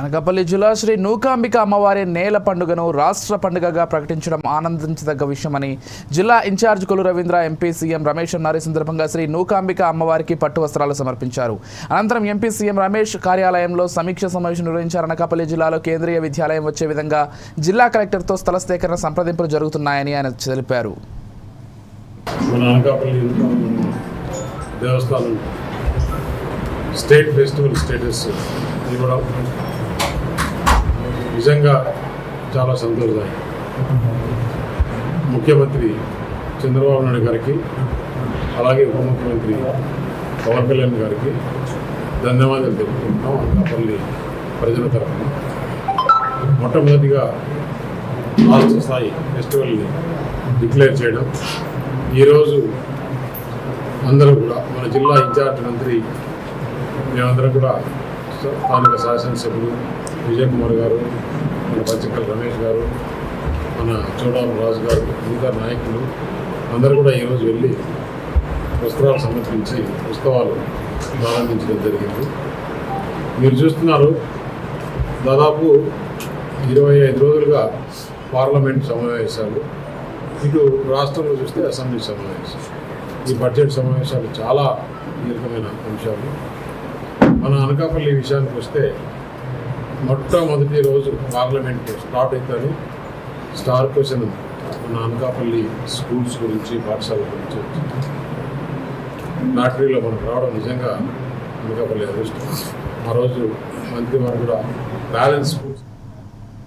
అనకాపల్లి జిల్లా శ్రీ నూకాంబిక అమ్మవారి నేల పండుగను రాష్ట్ర పండుగగా ప్రకటించడం ఆనందించదగ్గ విషయమని జిల్లా ఇన్ఛార్జ్ కొలు రవీంద్ర ఎంపీ సీఎం రమేష్ అన్నారు. ఈ సందర్భంగా శ్రీ నూకాంబిక అమ్మవారికి పట్టు వస్త్రాలు సమర్పించారు. అనంతరం ఎంపీ సీఎం రమేష్ కార్యాలయంలో సమీక్ష సమావేశం నిర్వహించారు. అనకాపల్లి జిల్లాలో కేంద్రీయ విద్యాలయం వచ్చే విధంగా జిల్లా కలెక్టర్తో స్థల సేకరణ సంప్రదింపులు జరుగుతున్నాయని ఆయన తెలిపారు. దేవస్థానం స్టేట్ ఫెస్టివల్ స్టేటస్ ఇవ్వడం నిజంగా చాలా సంతోషదాయం ముఖ్యమంత్రి చంద్రబాబు నాయుడు గారికి అలాగే ఉప ముఖ్యమంత్రి పవన్ కళ్యాణ్ గారికి ధన్యవాదాలు తెలుపుకుంటున్నాం అనకాపల్లి ప్రజల తరఫున. మొట్టమొదటిగా రాష్ట్ర స్థాయి ఫెస్టివల్ని డిక్లేర్ చేయడం. ఈరోజు అందరూ కూడా మన జిల్లా ఇన్ఛార్జ్ మంత్రి మేమందరం కూడా స్థానిక శాసనసభ్యులు విజయ్ కుమార్ గారు మన పంచకల్ రమేష్ గారు మన చోడాల రాజు గారు మిగతా నాయకులు అందరూ కూడా ఈరోజు వెళ్ళి పుస్తకాలు సమర్పించి ఉత్సవాలు ప్రారంభించడం జరిగింది. మీరు చూస్తున్నారు దాదాపు ఇరవై ఐదు రోజులుగా పార్లమెంట్ సమావేశాలు ఇటు రాష్ట్రంలో చూస్తే అసెంబ్లీ సమావేశాలు. ఈ బడ్జెట్ సమావేశాలు చాలా కీలకమైన అంశాలు. మన అనకాపల్లి విషయానికి వస్తే మొట్టమొదటి రోజు పార్లమెంట్ స్టార్ట్ అవుతుంది స్టార్ క్వశ్చన్ మన అనకాపల్లి స్కూల్స్ గురించి పాఠశాల గురించి. లాటరీలో మనకు రావడం నిజంగా అనకాపల్లి అదృష్టం. ఆ రోజు మంత్రి వారు కూడా బ్యాలెన్స్ స్కూల్స్